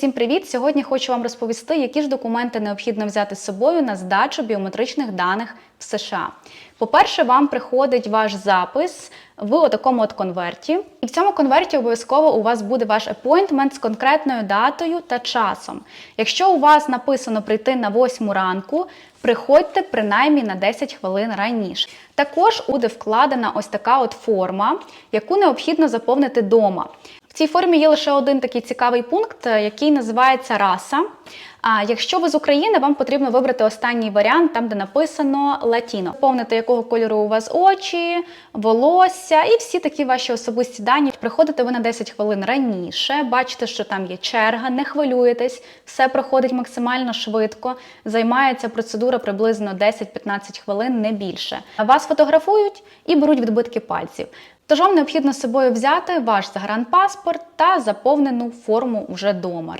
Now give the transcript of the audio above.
всім привіт! Сьогодні хочу вам розповісти, які ж документи необхідно взяти з собою на здачу біометричних даних в США. По-перше, вам приходить ваш запис в такому от конверті. І в цьому конверті обов'язково у вас буде ваш апойнтмент з конкретною датою та часом. Якщо у вас написано прийти на 8 ранку, приходьте принаймні на 10 хвилин раніше. Також буде вкладена ось така от форма, яку необхідно заповнити вдома. Цій формі є лише один такий цікавий пункт, е, який називається раса. А якщо ви з України, вам потрібно вибрати останній варіант, там де написано Латіно. Повнити якого кольору у вас очі, волосся і всі такі ваші особисті дані. Приходите ви на 10 хвилин раніше, бачите, що там є черга, не хвилюєтесь, все проходить максимально швидко. Займається процедура приблизно 10-15 хвилин, не більше. Вас фотографують і беруть відбитки пальців. Тож вам необхідно з собою взяти ваш загранпаспорт та заповнену форму вже вдома.